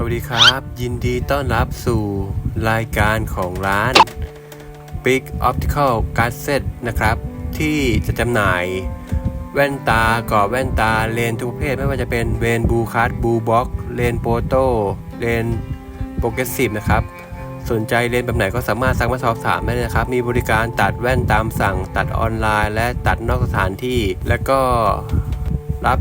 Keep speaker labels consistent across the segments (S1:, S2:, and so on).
S1: สวัสดีครับ ยินดีต้อนรับสู่รายการของร้าน Big Optical Gadget นะครับ ที่จะจำหน่ายแว่นตากรอบแว่นตาเลนทุกประเภท ไม่ว่าจะเป็นเรนบูคัสบูบ็อกเลนโปโตเลนโปรเกรสซีฟนะครับ สนใจเลนแบบไหนก็สามารถสั่งมาสอบถามได้นะครับ มีบริการตัดแว่นตามสั่ง ตัดออนไลน์ และตัดนอกสถานที่ และก็รับ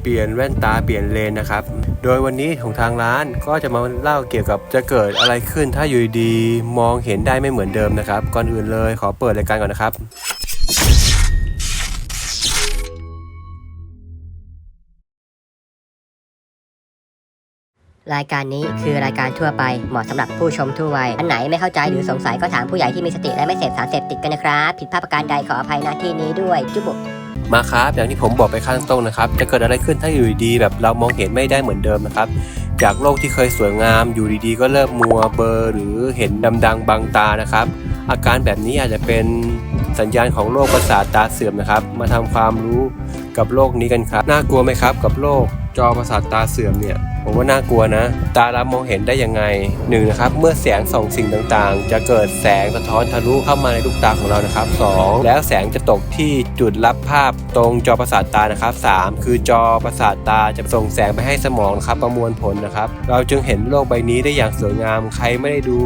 S1: เปลี่ยนแว่นตาเปลี่ยนเลนนะครับ โดยวันนี้ของทางร้านก็จะมาเล่าเกี่ยวกับจะเกิดอะไรขึ้นถ้าอยู่ดีมองเห็นได้ไม่เหมือนเดิมนะครับ ก่อนอื่นเลยขอเปิดรายการก่อนนะครับ
S2: รายการนี้คือรายการทั่วไปเหมาะสำหรับผู้ชมทั่ววัย อันไหนไม่เข้าใจหรือสงสัยก็ถามผู้ใหญ่ที่มีสติและไม่เสพสารเสพติดกันนะครับ ผิดพลาดประการใดขออภัยณที่นี้ด้วย จุบุ
S1: มาครับอย่างที่ผมบอกไปข้างต้นนะครับ จะเกิดอะไรขึ้นถ้าอยู่ดีแบบเรามองเห็นไม่ได้เหมือนเดิมนะครับ จากโลกที่เคยสวยงามอยู่ดีๆ ก็เริ่มมัวเบลอหรือเห็นดำๆบังตานะครับ อาการแบบนี้อาจจะเป็นสัญญาณของโรคประสาทตาเสื่อมนะครับ มาทำความรู้กับโรคนี้กันครับน่ากลัวไหมครับ กับโรคจอประสาทตาเสื่อมเนี่ย ว่าน่ากลัวนะ ตาเรามองเห็นได้ยังไงหนึ่งนะครับ เมื่อแสงส่องสิ่งต่างๆ จะเกิดแสงสะท้อนทะลุเข้ามาในลูกตาของเรานะครับสองแล้วแสงจะตกที่จุดรับภาพตรงจอประสาทตานะครับสามคือจอประสาทตาจะส่งแสงไปให้สมองนะครับประมวลผลนะครับ เราจึงเห็นโลกใบนี้ได้อย่างสวยงาม ใครไม่ได้ดู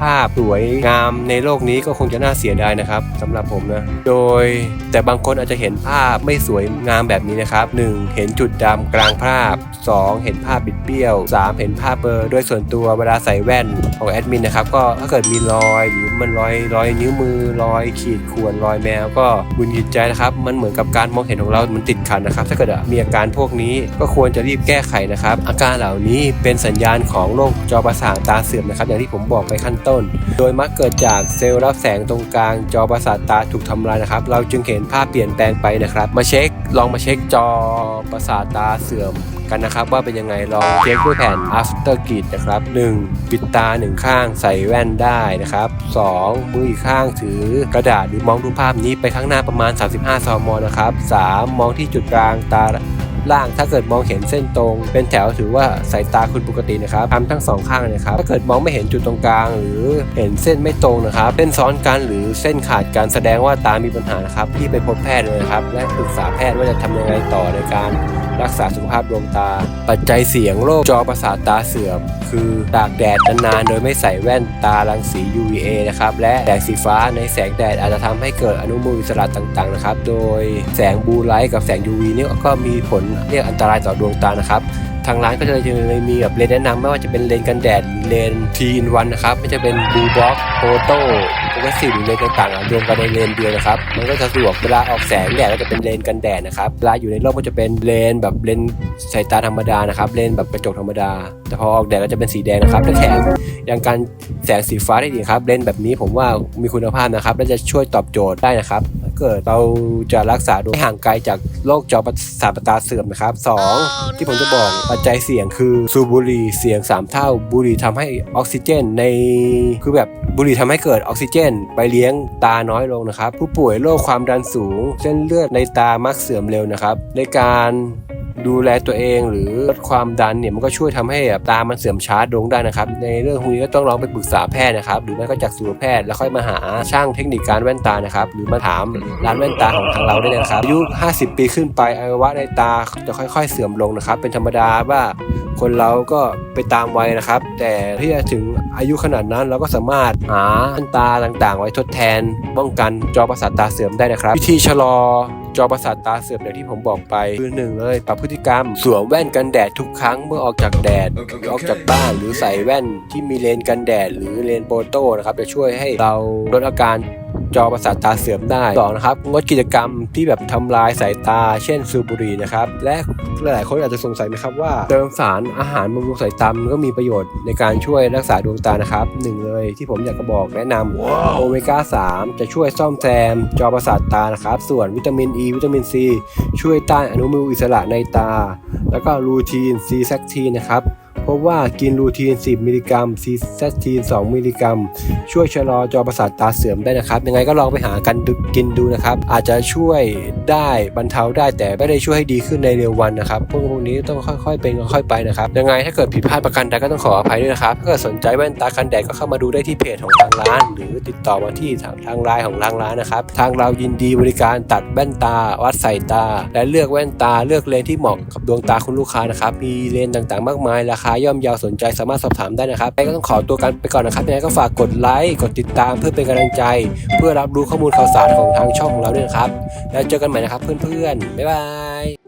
S1: ภาพสวยงามในโลกนี้ก็คงจะน่าเสียดายนะครับสำหรับผมนะ โดยแต่บางคนอาจจะเห็นภาพไม่สวยงามแบบนี้นะครับ 1. เห็นจุดดำกลางภาพ 2. เห็นภาพบิดเบี้ยว 3. เห็นภาพเบลอโดยส่วนตัวเวลาใส่แว่นของแอดมินนะครับก็ถ้าเกิดมีรอยหรือมันรอยรอยนิ้วมือรอยขีดข่วนรอยแมว ก็บุญหิดใจนะครับมันเหมือนกับการมองเห็นของเรา มันติดขัดนะครับ ถ้าเกิดมีอาการพวกนี้ก็ควรจะรีบแก้ไขนะครับ อาการเหล่านี้เป็นสัญญาณของโรคจอประสาทตาเสื่อมนะครับ อย่างที่ผมบอกไปขั้นต้น โดยมักเกิดจากเซลล์รับแสงตรงกลางจอประสาทตาถูกทำลายนะครับ เราจึงเห็นภาพเปลี่ยนแปลงไปนะครับ มาเช็คลองมาเช็คจอประสาทตาเสื่อม กันนะครับว่าเป็นยังไงลองเช็คด้วยแผ่น after grid นะครับ 1. ปิดตาหนึ่งข้างใส่แว่นได้นะครับ 2. มืออีกข้างถือกระดาษหรือมองดูภาพนี้ไปข้างหน้าประมาณ 35 ซมนะครับ 3. มองที่จุดกลางตา ล่างถ้าเกิดมองเห็นเส้นตรง เป็นแถวถือว่าสายตาคุณปกตินะครับทำทั้งสองข้างนะครับถ้าเกิดมองไม่เห็นจุดตรงกลาง หรือเห็นเส้นไม่ตรงนะครับเส้นซ้อนกันหรือเส้นขาดกันแสดงว่าตามีปัญหานะครับที่ไปพบแพทย์เลยครับและปรึกษาแพทย์ว่าจะทำยังไงต่อในการรักษาสุขภาพดวงตาปัจจัยเสี่ยงโรคจอประสาทตาเสื่อม คือตากแดดนานๆโดยไม่ใส่แว่นตารังสี UVA นะครับและแสงสีฟ้าในแสงแดดอาจจะทำให้เกิดอนุมูลอิสระต่างๆนะครับโดยแสงบูไลท์กับแสง UV นี่ก็มีผลเรียกอันตรายต่อดวงตานะครับ ทางร้านก็จะเลยมีแบบเลนแนะนำไม่ว่าจะเป็นเลนกันแดดเลนทีอินวันนะครับไม่จะเป็นบูบ็อกโฟโต้โปรเกรสซีฟหรือเลนต่างๆรวมกันในเลนเดียวนะครับมันก็จะสะดวกเวลาออกแสงแดดก็จะเป็นเลนกันแดดนะครับเวลาอยู่ในร่มก็จะเป็นเลนแบบเลนสายตาธรรมดานะครับเลนแบบกระจกธรรมดา แต่พอออกแดดก็จะเป็นสีแดงนะครับและแถมยังการแสงสีฟ้าได้ดีครับเลนแบบนี้ผมว่ามีคุณภาพนะครับและจะช่วยตอบโจทย์ได้นะครับ เกิดเราจะรักษาดวงให้ห่างไกลจากโรคจอประสาทตาเสื่อมนะครับสองที่ผมจะบอกปัจจัยเสี่ยงคือสูบบุหรี่เสี่ยง 3 เท่า บุหรี่ทำให้ออกซิเจนในคือแบบบุหรี่ทำให้เกิดออกซิเจน ไปเลี้ยงตาน้อยลงนะครับ ผู้ป่วยโรคความดันสูง เส้นเลือดในตามักเสื่อมเร็วนะครับ ในการ ดูแลตัวเองหรือลดความดันเนี่ยมันก็ช่วยทำให้แบบตามันเสื่อมช้าลงได้นะครับ ในเรื่องพวกนี้ก็ต้องลองไปปรึกษาแพทย์นะครับ หรือไม่ก็จากสูตแพทย์แล้วค่อยมาหาช่างเทคนิคการแว่นตานะครับ หรือมาถามร้านแว่นตาของทางเราได้นะครับอายุ 50 ปีขึ้นไปอวัยวะในตาจะค่อย ๆ เสื่อมลงนะครับ เป็นธรรมดาว่าคนเราก็ไปตามวัยนะครับ แต่ที่จะถึงอายุขนาดนั้นเราก็สามารถหาแว่นตาต่างๆ ไว้ทดแทน ป้องกันจอประสาทตาเสื่อมได้นะครับ วิธีชะลอ จอประสาทตาเสื่อมอย่างที่ผมบอกไปคือหนึ่งเลยปรับพฤติกรรม สวมแว่นกันแดดทุกครั้งเมื่อออกจากแดดหรือออกจากบ้านหรือใส่แว่นที่มีเลนกันแดด หรือเลนโปโต้นะครับจะช่วยให้เราลดอาการ จอประสาทตาเสื่อมได้สองนะครับงดกิจกรรมที่แบบทำลายสายตา เช่นสูบบุหรี่นะครับและหลายๆคนอาจจะสงสัยไหมครับว่าเติมสารอาหารบำรุงสายตามันก็มีประโยชน์ในการช่วยรักษาดวงตานะครับหนึ่งเลยที่ผมอยากจะบอกแนะนำโอเมก้า 3 จะช่วยซ่อมแซม จอประสาทตานะครับ ส่วนวิตามิน E วิตามิน C ช่วยต้านอนุมูลอิสระในตา แล้วก็ลูทีนซีแซคทีนนะครับ พราะว่ากินลูทีน 10 มิลลิกรัมซีเซทีน 2 มิลลิกรัม ช่วยชะลอจอประสาทตาเสื่อมได้นะครับ ยังไงก็ลองไปหากันดูกินดูนะครับ อาจจะช่วยได้บรรเทาได้แต่ไม่ได้ช่วยให้ดีขึ้นในเร็ววันนะครับ พวกพวกนี้ต้องค่อยๆ เป็นค่อยๆไปนะครับ ยังไงถ้าเกิดผิดพลาดประการใดก็ต้องขออภัยด้วยนะครับถ้าเกิดสนใจแว่นตากันแดดก็เข้ามาดูได้ที่เพจของทางร้าน หรือติดต่อมาที่ทางทางไลน์ของทางร้านนะครับ ทางเรายินดีบริการตัดแว่นตา วัดสายตา และเลือกแว่นตาเลือกเลนที่เหมาะกับดวงตาคุณลูกค้านะครับมีเลนต่างๆ มากมายราคาย่อมยาวสนใจสามารถสอบถามได้นะครับก็ต้องขอตัวกันไปก่อนนะครับยังไงก็ฝากกดไลค์กดติดตามเพื่อเป็นกำลังใจ เพื่อรับรู้ข้อมูลข่าวสารของทางช่องของเราด้วยนะครับ แล้วเจอกันใหม่นะครับเพื่อนๆบ๊ายบาย